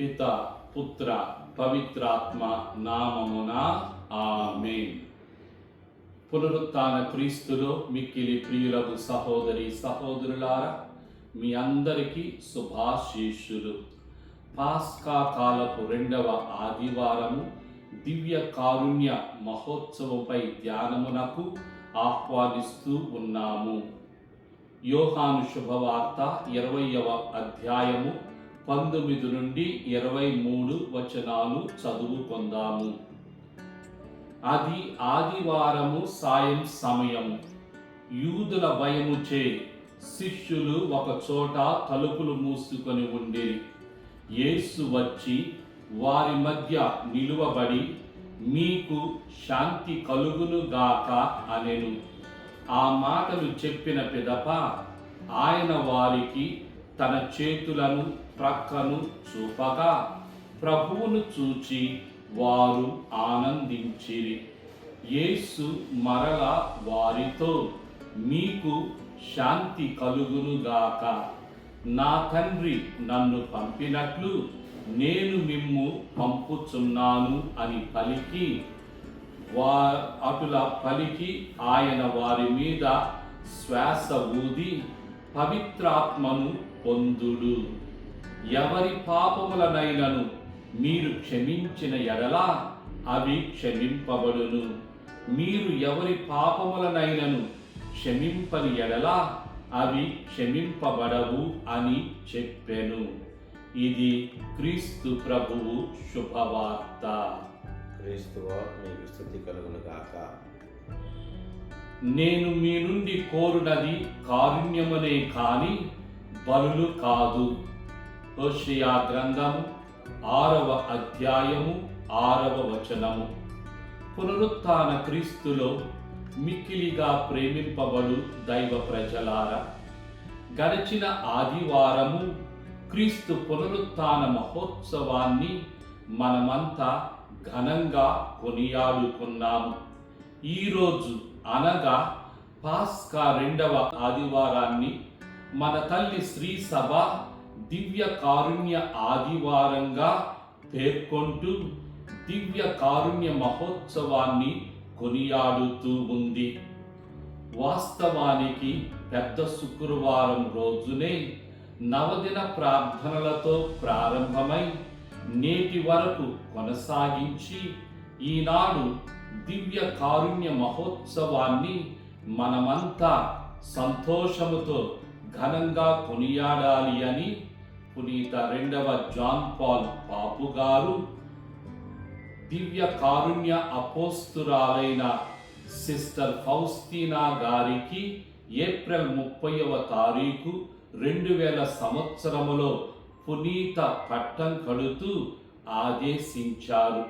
పిత పుత్ర పవిత్రాత్మ నామమున ఆమె పునరుత్న క్రీస్తులో మిక్కిలి ప్రియులకు సహోదరి సహోదరులారా మీ అందరికీ శుభాశీషులు పాస్కా కాలపు రెండవ ఆదివారము దివ్య కారుణ్య మహోత్సవంపై ధ్యానమునకు ఆహ్వానిస్తూ ఉన్నాము. యోహాను శుభవార్త ఇరవయవ అధ్యాయము పంతొమ్మిది నుండి ఇరవై మూడు వచనాలు చదువుకుందాము అది ఆదివారము సాయం సమయము. యూదుల భయముచే శిష్యులు ఒక చోట తలుపులు మూసుకొని ఉండిరి యేసు వచ్చి వారి మధ్య నిలువబడి మీకు శాంతి కలుగును గాక అనెను. ఆ మాటలు చెప్పిన పిదప ఆయన వారికి తన చేతులను ప్రక్కను చూపగా ప్రభువును చూచి వారు ఆనందించిరి. యేసు మరల వారితో మీకు శాంతి కలుగునుగాక నా తండ్రి నన్ను పంపినట్లు నేను మిమ్ము పంపుచున్నాను అని పలికి వా అటుల పలికి ఆయన వారి మీద శ్వాస ఊది పవిత్రాత్మను పొందుడు. ఎవరి పాపములనైనను మీరు క్షమించిన ఎడల అవి క్షమింపబడును. మీరు ఎవరి పాపములనైనను క్షమింపని ఎడల అవి క్షమింపబడవు అని చెప్పెను. ఇది క్రీస్తు ప్రభువు శుభవార్త. క్రీస్తువ మీకు స్థుతి కలుగును గాక. నేను మీ నుండి కోరునది కారుణ్యమునే కాని బలులు కాదు. హోషియా గ్రంథము ఆరవ అధ్యాయము ఆరవ వచనము. పునరుత్న క్రీస్తులో మిక్కిలిగా ప్రేమింపబడు దైవ ప్రజలార గడిచిన ఆదివారము క్రీస్తు పునరుత్న మహోత్సవాన్ని మనమంతా ఘనంగా కొనియాడుకున్నాము. ఈరోజు అనగా పాస్కా రెండవ ఆదివారాన్ని మన తల్లి శ్రీ సభ దివ్య కారుణ్య ఆదివారంగా పేర్కొంటూ దివ్య కారుణ్య మహోత్సవాన్ని కొనియాడుతూ ఉంది. వాస్తవానికి పెద్ద శుక్రవారం రోజునే నవదిన ప్రార్థనలతో ప్రారంభమై నేటి వరకు కొనసాగించి ఈనాడు దివ్య కారుణ్య మహోత్సవాన్ని మనమంతా సంతోషముతో ఘనంగా కొనియాడాలి అని పునీత రెండవ జాన్ పాల్ పాపు గారు దివ్య కారుణ్య అపోస్తురాలైన సిస్టర్ ఫౌస్తీనా గారికి ఏప్రిల్ ముప్పైవ తారీఖు రెండు వేల సంవత్సరములో పునీత పట్టం కడుతూ ఆదేశించారు.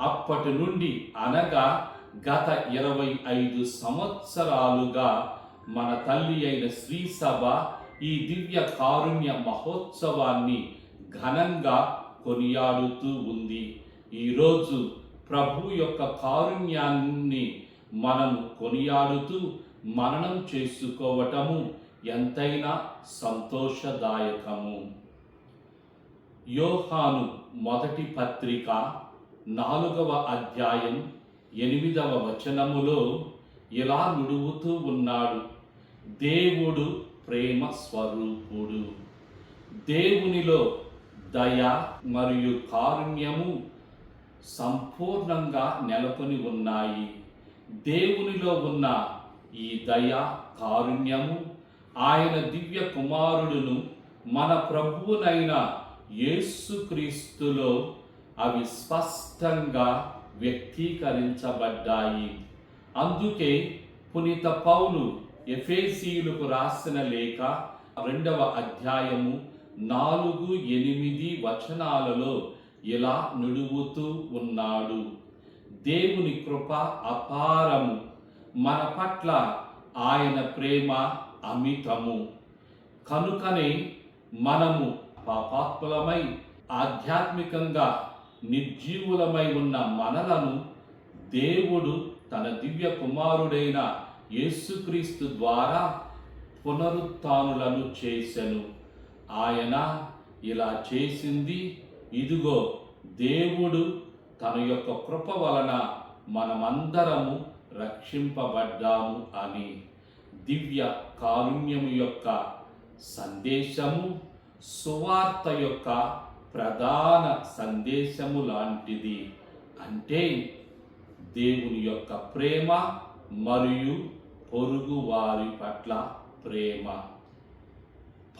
అప్పటి నుండి అనగా గత ఇరవై ఐదు సంవత్సరాలుగా మన తల్లి అయిన శ్రీ సభ ఈ దివ్య కారుణ్య మహోత్సవాన్ని ఘనంగా కొనియాడుతూ ఉంది. ఈరోజు ప్రభు యొక్క కారుణ్యాన్ని మనం కొనియాడుతూ మననం చేసుకోవటము ఎంతైనా సంతోషదాయకము. యోహాను మొదటి పత్రిక నాలుగవ అధ్యాయం ఎనిమిదవ వచనములో ఇలా నుడువుతూ ఉన్నాడు. దేవుడు ప్రేమ స్వరూపుడు. దేవునిలో దయ మరియు కారుణ్యము సంపూర్ణంగా నెలకొని ఉన్నాయి. దేవునిలో ఉన్న ఈ దయ కారుణ్యము ఆయన దివ్య కుమారుడును మన ప్రభువునైన యేసుక్రీస్తులో అవి స్పష్టంగా వ్యక్తీకరించబడ్డాయి. అందుకే పునీత పౌలు ఎఫేసీయులకు రాసిన లేఖ రెండవ అధ్యాయము నాలుగు ఎనిమిది వచనాలలో ఇలా నుడువుతూ ఉన్నాడు. దేవుని కృప అపారము మన పట్ల ఆయన ప్రేమ అమితము. కనుకనే మనము పాపాత్ములమై ఆధ్యాత్మికంగా నిర్జీవులమై ఉన్న మనలను దేవుడు తన దివ్య కుమారుడైన యేసుక్రీస్తు ద్వారా పునరుత్నులను చేశాను ఆయన ఇలా చేసింది ఇదిగో దేవుడు తన యొక్క కృప వలన మనమందరము రక్షింపబడ్డాము అని. దివ్య కారుణ్యము యొక్క సందేశము సువార్త యొక్క ప్రధాన సందేశము లాంటిది. అంటే దేవుని యొక్క ప్రేమ మరియు పొరుగు వారి పట్ల ప్రేమ.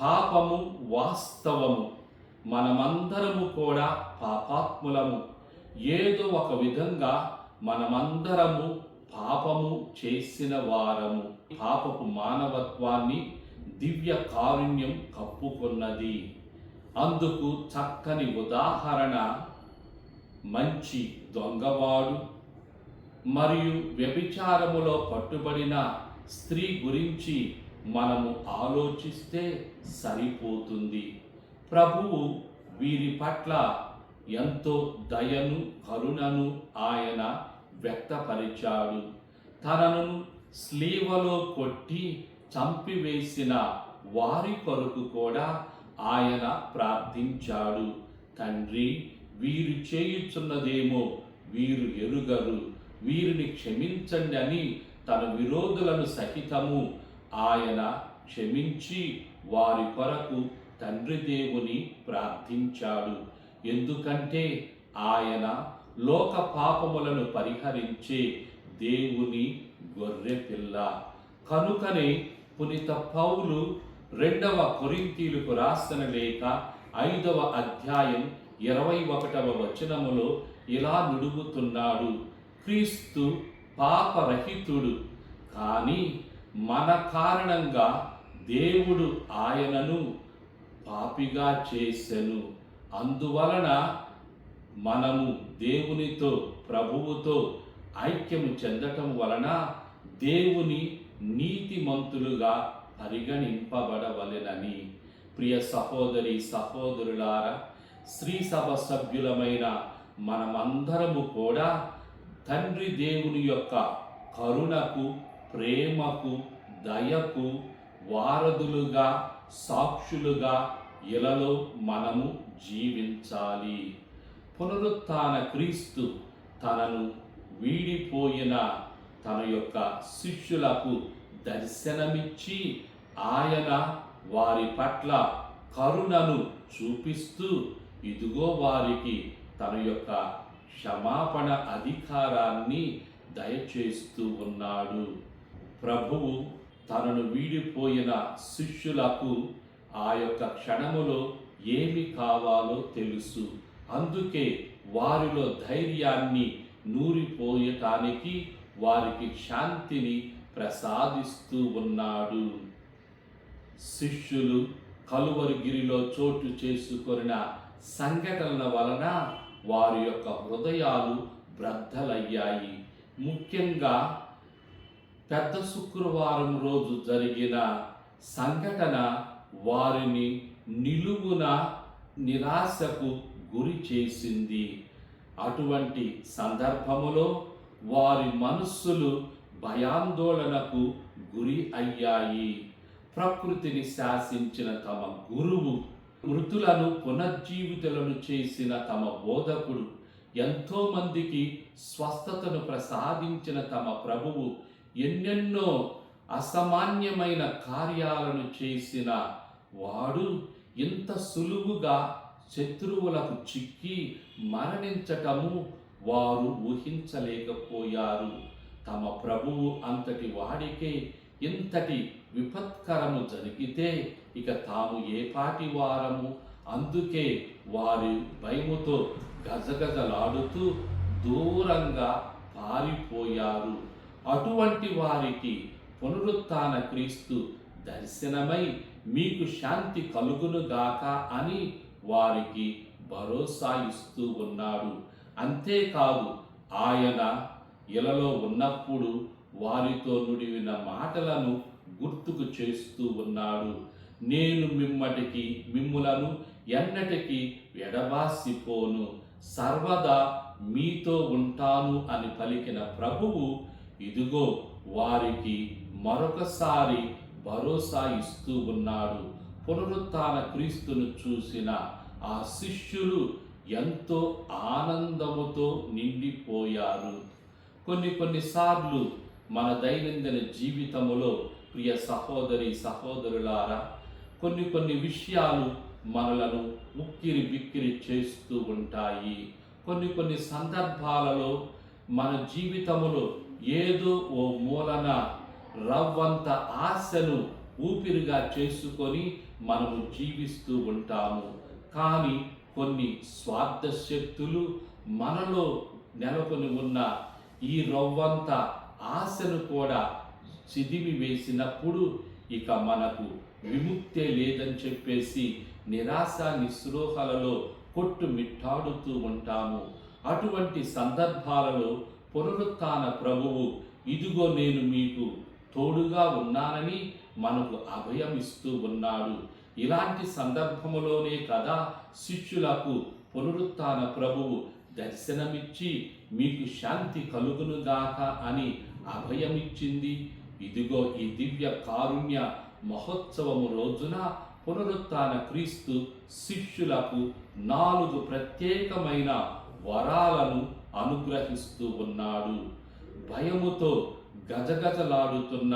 పాపము వాస్తవము. మనమందరము కూడా పాపాత్ములము. ఏదో ఒక విధంగా మనమందరము పాపము చేసిన వారము. పాపపు మానవత్వాన్ని దివ్య కారుణ్యం కప్పుకున్నది. అందుకు చక్కని ఉదాహరణ మంచి దొంగవాడు మరియు వ్యభిచారములో పట్టుబడిన స్త్రీ గురించి మనము ఆలోచిస్తే సరిపోతుంది. ప్రభువు వీరి పట్ల ఎంతో దయను కరుణను ఆయన వ్యక్తపరిచాడు. తనను స్లీవలో కొట్టి చంపివేసిన వారి కొరకు కూడా ఆయన ప్రార్థించాడు. తండ్రి వీరు చేయుచున్నదేమో వీరు ఎరుగరు. వీరిని క్షమించండి అని తన విరోధులను సహితము ఆయన క్షమించి వారి కొరకు తండ్రి దేవుని ప్రార్థించాడు. ఎందుకంటే ఆయన లోక పాపములను పరిహరించే దేవుని గొర్రె పిల్ల. కనుకనే పునిత పౌలు రెండవ కొరింతీలకు రాసిన లేఖ ఐదవ అధ్యాయం ఇరవై ఒకటవ వచనములో ఇలా నుడుగుతున్నాడు. క్రీస్తు పాపరహితుడు. కానీ మన కారణంగా దేవుడు ఆయనను పాపిగా చేసెను. అందువలన మనము దేవునితో ప్రభువుతో ఐక్యము చెందటం వలన దేవుని నీతిమంతులుగా పరిగణింపబడవలెనని. ప్రియ సహోదరి సహోదరులారా శ్రీ సభ సభ్యులమైన మనమందరము కూడా తండ్రి దేవుని యొక్క కరుణకు ప్రేమకు దయకు వారధులుగా సాక్షులుగా ఇలలో మనము జీవించాలి. పునరుత్థాన క్రీస్తు తనను వీడిపోయిన తన యొక్క శిష్యులకు దర్శనమిచ్చి ఆయన వారి పట్ల కరుణను చూపిస్తూ ఇదిగో వారికి తన యొక్క క్షమాపణ అధికారాన్ని దయచేస్తూ ఉన్నాడు. ప్రభువు తనను వీడిపోయిన శిష్యులకు ఆ యొక్క క్షణములో ఏమి కావాలో తెలుసు. అందుకే వారిలో ధైర్యాన్ని నూరిపోయటానికి వారికి శాంతిని ప్రసాదిస్తూ ఉన్నాడు. శిష్యులు కలువరిగిరిలో చోటు చేసుకొనిన సంఘటనల వలన వారి యొక్క హృదయాలు బ్రద్దలయ్యాయి. ముఖ్యంగా పెద్ద శుక్రవారం రోజు జరిగిన సంఘటన వారిని నిలువున నిరాశకు గురి చేసింది. అటువంటి సందర్భములో వారి మనస్సులు భయాందోళనకు గురి అయ్యాయి. ప్రకృతిని శాసించిన తమ గురువు మృతులను పునర్జీవితులను చేసిన తమ బోధకుడు ఎంతోమందికి స్వస్థతను ప్రసాదించిన తమ ప్రభువు ఎన్నెన్నో అసామాన్యమైన కార్యాలను చేసిన వాడు ఇంత సులువుగా శత్రువులకు చిక్కి మరణించటము వారు ఊహించలేకపోయారు. తమ ప్రభువు అంతటి వాడికే ఇంతటి విపత్కరము జరిగితే ఇక తాము ఏ పాటి వారము? అందుకే వారి భయముతో గజగజలాడుతూ దూరంగా పారిపోయారు. అటువంటి వారికి పునరుత్న క్రీస్తు దర్శనమై మీకు శాంతి కలుగునుగాక అని వారికి భరోసా ఇస్తూ ఉన్నాడు. అంతేకాదు ఆయన ఇలలో ఉన్నప్పుడు వారితో నుడివిన మాటలను గుర్తుకు చేస్తూ ఉన్నాడు. నేను మిమ్మటికి మిమ్ములను ఎన్నటికి ఎడబాసిపోను. సర్వదా మీతో ఉంటాను అని పలికిన ప్రభువు ఇదిగో వారికి మరొకసారి భరోసా ఇస్తూ ఉన్నాడు. పునరుత్న క్రీస్తును చూసిన ఆ శిష్యులు ఎంతో ఆనందముతో నిండిపోయారు. కొన్ని కొన్నిసార్లు మన దైనందిన జీవితములో ప్రియ సహోదరి సహోదరులారా కొన్ని కొన్ని విషయాలు మనలను ఉక్కిరి బిక్కిరి చేస్తూ ఉంటాయి. కొన్ని కొన్ని సందర్భాలలో మన జీవితములో ఏదో ఓ మూలన రవ్వంత ఆశను ఊపిరిగా చేసుకొని మనము జీవిస్తూ ఉంటాము. కానీ కొన్ని స్వార్థ శక్తులు మనలో నెలకొని ఉన్న ఈ రవ్వంత ఆశను కూడా చిదిమి వేసినప్పుడు ఇక మనకు విముక్తే లేదని చెప్పేసి నిరాశ నిస్పృహలలో కొట్టుమిట్టాడుతూ ఉంటాము. అటువంటి సందర్భాలలో పునరుత్న ప్రభువు ఇదిగో నేను మీకు తోడుగా ఉన్నానని మనకు అభయం ఇస్తూ ఉన్నాడు. ఇలాంటి సందర్భములోనే కదా శిష్యులకు పునరుత్న ప్రభువు దర్శనమిచ్చి మీకు శాంతి కలుగునుగాక అని అభయమిచ్చింది. ఇదిగో ఈ దివ్య కారుణ్య మహోత్సవము రోజున పునరుత్న క్రీస్తు శిష్యులకు నాలుగు ప్రత్యేకమైన వరాలను అనుగ్రహిస్తూ ఉన్నాడు. భయముతో గజగజలాడుతున్న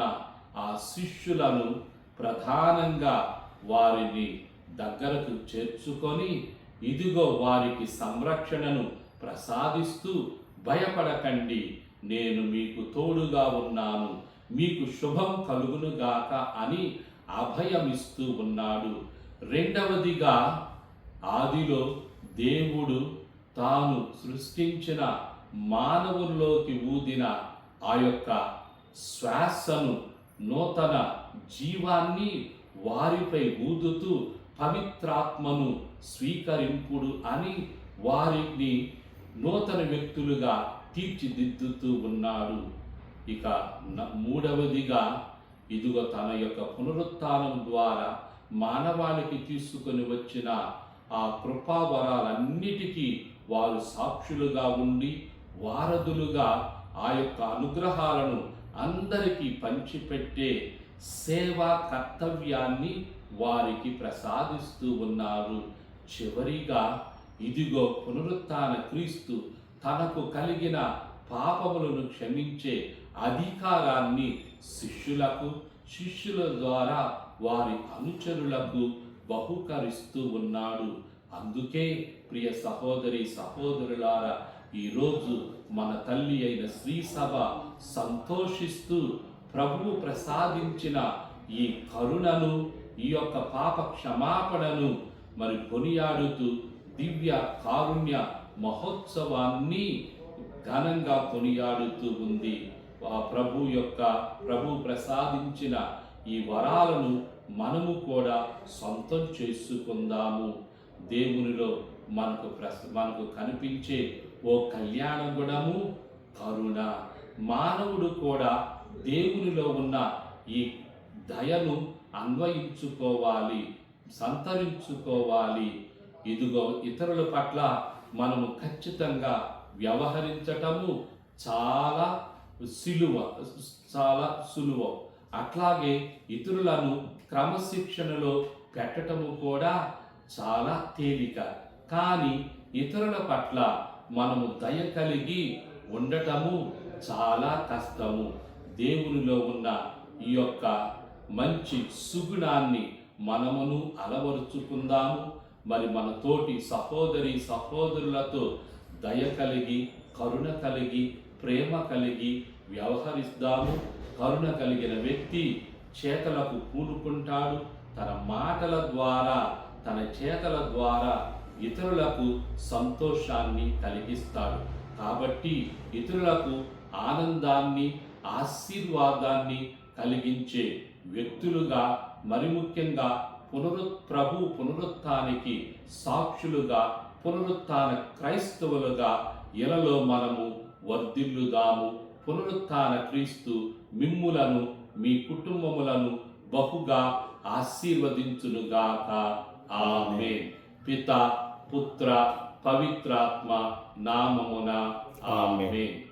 ఆ శిష్యులను ప్రధానంగా వారిని దగ్గరకు చేర్చుకొని ఇదిగో వారికి సంరక్షణను ప్రసాదిస్తూ భయపడకండి నేను మీకు తోడుగా ఉన్నాను మీకు శుభం కలుగునుగాక అని అభయమిస్తూ ఉన్నాడు. రెండవదిగా ఆదిలో దేవుడు తాను సృష్టించిన మానవుల్లోకి ఊదిన ఆ యొక్క శ్వాసను నూతన జీవాన్ని వారిపై ఊదుతూ పవిత్రాత్మను స్వీకరింపుడు అని వారిని నూతన వ్యక్తులుగా తీర్చిదిద్దుతూ ఉన్నాడు. ఇక మూడవదిగా ఇదిగో తన యొక్క పునరుత్నం ద్వారా మానవాళికి తీసుకొని వచ్చిన ఆ కృపావరాలన్నిటికీ వారు సాక్షులుగా ఉండి వారధులుగా ఆ యొక్క అనుగ్రహాలను అందరికీ పంచిపెట్టే సేవా కర్తవ్యాన్ని వారికి ప్రసాదిస్తూ ఉన్నారు. చివరిగా ఇదిగో పునరుత్న క్రీస్తు తనకు కలిగిన పాపములను క్షమించే అధికారాన్ని శిష్యులకు శిష్యుల ద్వారా వారి అనుచరులకు బహుకరిస్తూ ఉన్నాడు. అందుకే ప్రియ సహోదరి సహోదరులారా ఈరోజు మన తల్లి అయిన శ్రీ సభ సంతోషిస్తూ ప్రభువు ప్రసాదించిన ఈ కరుణను ఈ యొక్క పాప క్షమాపణను మరి కొనియాడుతూ దివ్య కారుణ్య మహోత్సవాన్ని ఘనంగా కొనియాడుతూ ఉంది. ప్రభు యొక్క ప్రభు ప్రసాదించిన ఈ వరాలను మనము కూడా సొంతం చేసుకుందాము. దేవునిలో మనకు ప్రస మనకు కనిపించే ఓ కళ్యాణ గుణము కరుణ. మానవుడు కూడా దేవునిలో ఉన్న ఈ దయను అన్వయించుకోవాలి సంతరించుకోవాలి. ఇదిగో ఇతరుల పట్ల మనము ఖచ్చితంగా వ్యవహరించటము చాలా సిలువ చాలా సులువ. అట్లాగే ఇతరులను క్రమశిక్షణలో పెట్టటము కూడా చాలా తేలిక. కానీ ఇతరుల పట్ల మనము దయ కలిగి ఉండటము చాలా కష్టము. దేవునిలో ఉన్న ఈ యొక్క మంచి సుగుణాన్ని మనమును అలవరుచుకుందాము. మరి మన తోటి సహోదరి సహోదరులతో దయ కలిగి కరుణ కలిగి ప్రేమ కలిగి వ్యవహరిస్తాము. కరుణ కలిగిన వ్యక్తి చేతలకు పూనుకుంటాడు. తన మాటల ద్వారా తన చేతల ద్వారా ఇతరులకు సంతోషాన్ని కలిగిస్తాడు. కాబట్టి ఇతరులకు ఆనందాన్ని ఆశీర్వాదాన్ని కలిగించే వ్యక్తులుగా మరి ముఖ్యంగా పునరుత్ ప్రభు పునరుత్నానికి సాక్షులుగా పునరుత్న క్రైస్తవులుగా ఇలలో మనము వర్ధిల్లుదాము. పునరుత్థాన క్రీస్తు మిమ్ములను మీ కుటుంబములను బహుగా ఆశీర్వదించునుగాక. ఆమె పిత పుత్ర పవిత్రాత్మ నామమున ఆమె